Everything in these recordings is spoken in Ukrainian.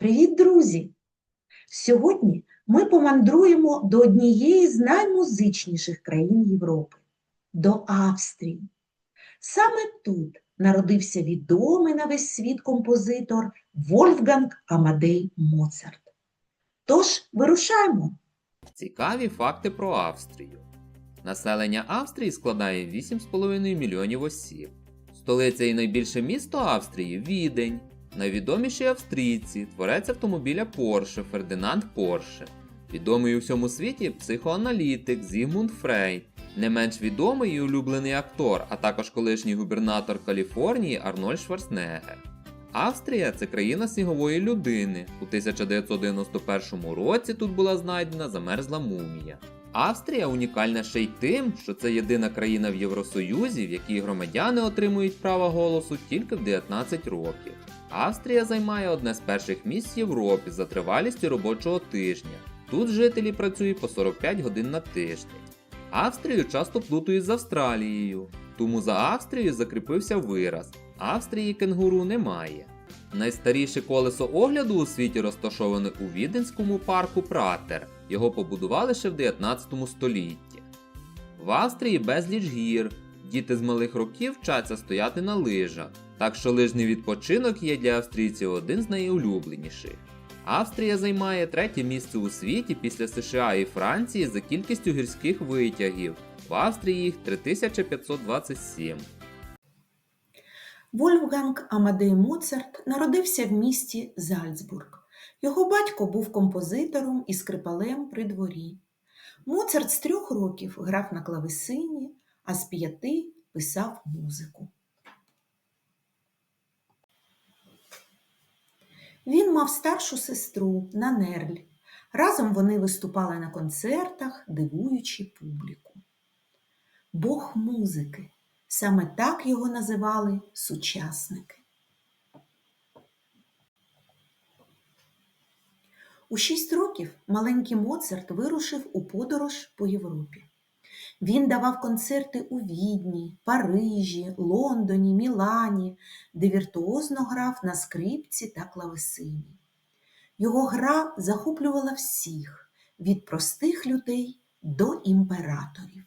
Привіт, друзі! Сьогодні ми помандруємо до однієї з наймузичніших країн Європи до Австрії. Саме тут народився відомий на весь світ композитор Вольфганг Амадей Моцарт. Тож вирушаємо. Цікаві факти про Австрію. Населення Австрії складає 8,5 мільйонів осіб. Столиця і найбільше місто Австрії Відень. Найвідоміші австрійці, творець автомобіля Порше Фердинанд Порше. Відомий у всьому світі психоаналітик Зігмунд Фрейд, не менш відомий і улюблений актор, а також колишній губернатор Каліфорнії Арнольд Шварценеггер. Австрія це країна снігової людини. У 1991 році тут була знайдена замерзла мумія. Австрія унікальна ще й тим, що це єдина країна в Євросоюзі, в якій громадяни отримують право голосу тільки в 19 років. Австрія займає одне з перших місць Європі за тривалістю робочого тижня. Тут жителі працюють по 45 годин на тиждень. Австрію часто плутають з Австралією, тому за Австрією закріпився вираз Австрії кенгуру немає. Найстаріше колесо огляду у світі розташоване у Віденському парку Пратер. Його побудували ще в 19 столітті. В Австрії безліч гір. Діти з малих років вчаться стояти на лижах, так що лижний відпочинок є для австрійців один з найулюбленіших. Австрія займає третє місце у світі після США і Франції за кількістю гірських витягів. В Австрії їх 3527. Вольфганг Амадей Моцарт народився в місті Зальцбург. Його батько був композитором і скрипалем при дворі. Моцарт з трьох років грав на клавесині, а з п'яти писав музику. Він мав старшу сестру Нанерль. Разом вони виступали на концертах, дивуючи публіку. Бог музики. Саме так його називали сучасники. У шість років маленький Моцарт вирушив у подорож по Європі. Він давав концерти у Відні, Парижі, Лондоні, Мілані, де віртуозно грав на скрипці та клавесині. Його гра захоплювала всіх від простих людей до імператорів.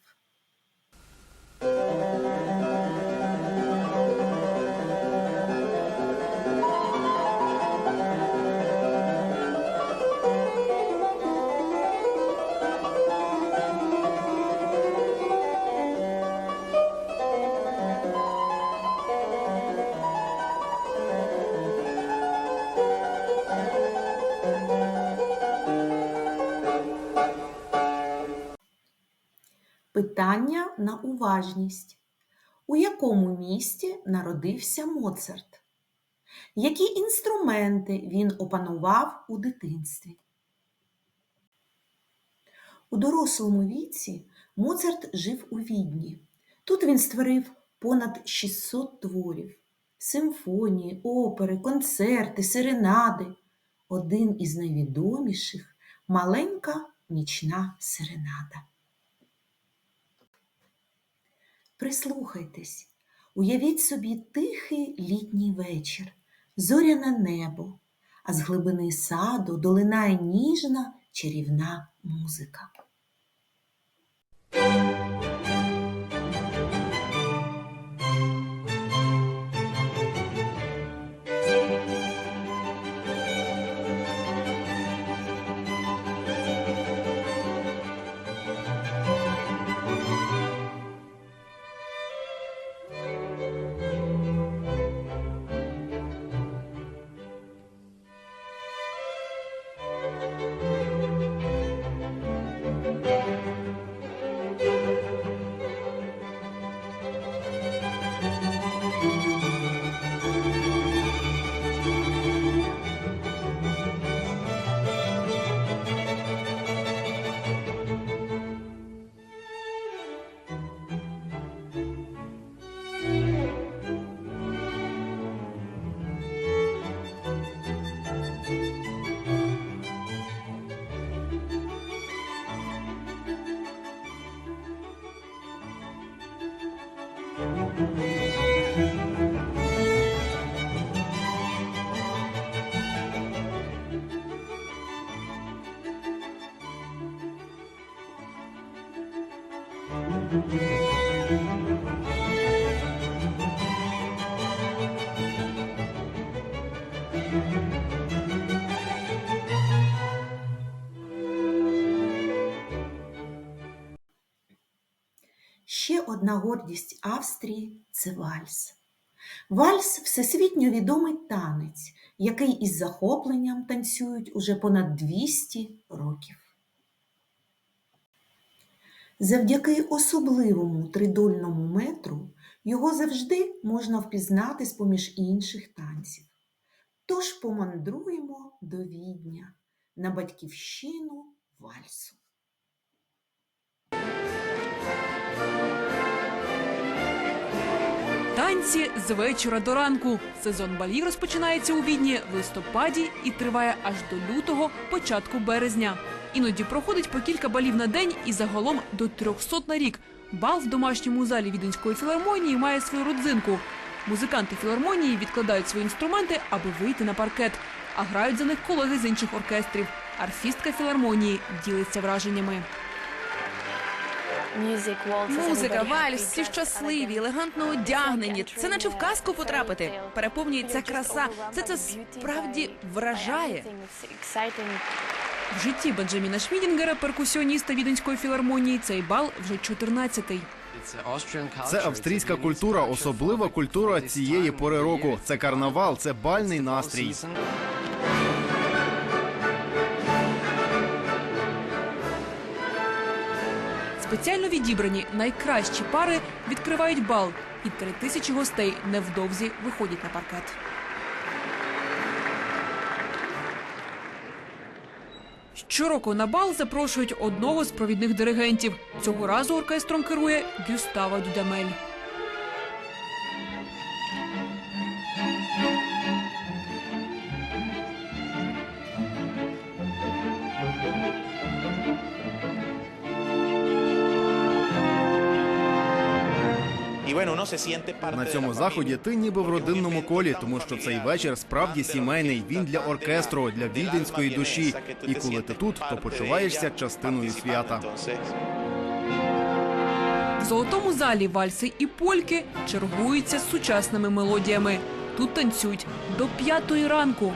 Питання на уважність. У якому місті народився Моцарт? Які інструменти він опанував у дитинстві? У дорослому віці Моцарт жив у Відні. Тут він створив понад 600 творів, симфонії, опери, концерти, серенади. Один із найвідоміших маленька нічна серенада. Прислухайтесь, уявіть собі тихий літній вечір, зоряне небо, а з глибини саду долинає ніжна чарівна музика. Música одна гордість Австрії це вальс. Вальс всесвітньо відомий танець, який із захопленням танцюють уже понад 200 років. Завдяки особливому тридольному метру його завжди можна впізнати з-поміж інших танців. Тож помандруємо до Відня на батьківщину вальсу. Танці з вечора до ранку. Сезон балів розпочинається у Відні в листопаді і триває аж до лютого, початку березня. Іноді проходить по кілька балів на день і загалом до 300 на рік. Бал в домашньому залі Віденської філармонії має свою родзинку. Музиканти філармонії відкладають свої інструменти, аби вийти на паркет, а грають за них колеги з інших оркестрів. Арфістка філармонії ділиться враженнями. Музика, вальс, всі щасливі, елегантно одягнені. Це наче в казку потрапити. Переповнюється краса. Це це справді вражає. В житті Бенджаміна Шмідінгера, перкусіоніста Віденської філармонії, цей бал вже 14-й. Це австрійська культура, особлива культура цієї пори року. Це карнавал, це бальний настрій. Спеціально відібрані найкращі пари відкривають бал, і три тисячі гостей невдовзі виходять на паркет. Щороку на бал запрошують одного з провідних диригентів. Цього разу оркестром керує Гюстава Дюдамель. На цьому заході ти ніби в родинному колі, тому що цей вечір справді сімейний. Він для оркестру, для віденської душі. І коли ти тут, то почуваєшся частиною свята. В золотому залі вальси і польки чергуються з сучасними мелодіями. Тут танцюють до п'ятої ранку.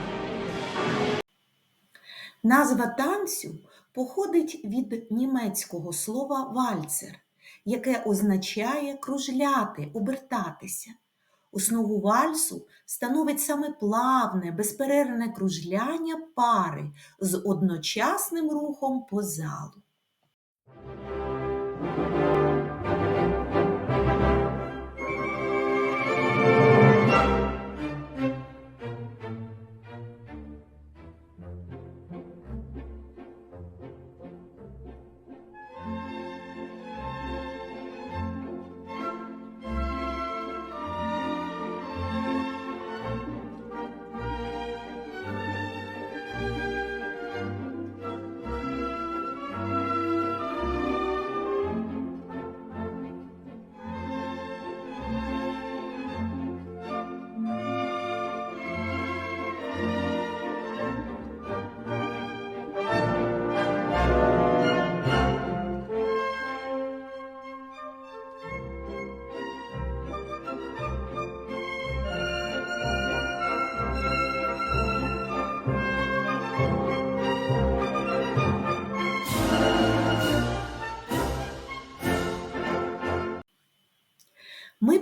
Назва танцю походить від німецького слова вальцер, яке означає кружляти, обертатися. Основу вальсу становить саме плавне, безперервне кружляння пари з одночасним рухом по залу.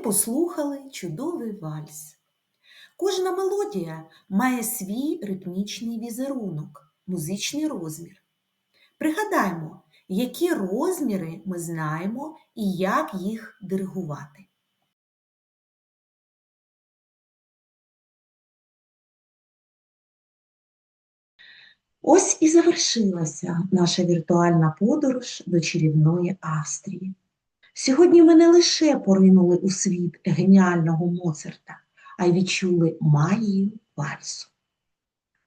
Послухали чудовий вальс. Кожна мелодія має свій ритмічний візерунок, музичний розмір. Пригадаймо, які розміри ми знаємо і як їх диригувати. Ось і завершилася наша віртуальна подорож до чарівної Австрії. Сьогодні ми не лише поринули у світ геніального Моцарта, а й відчули магію вальсу.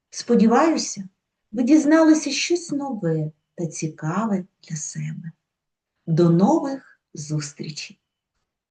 Сподіваюся, ви дізналися щось нове та цікаве для себе. До нових зустрічей!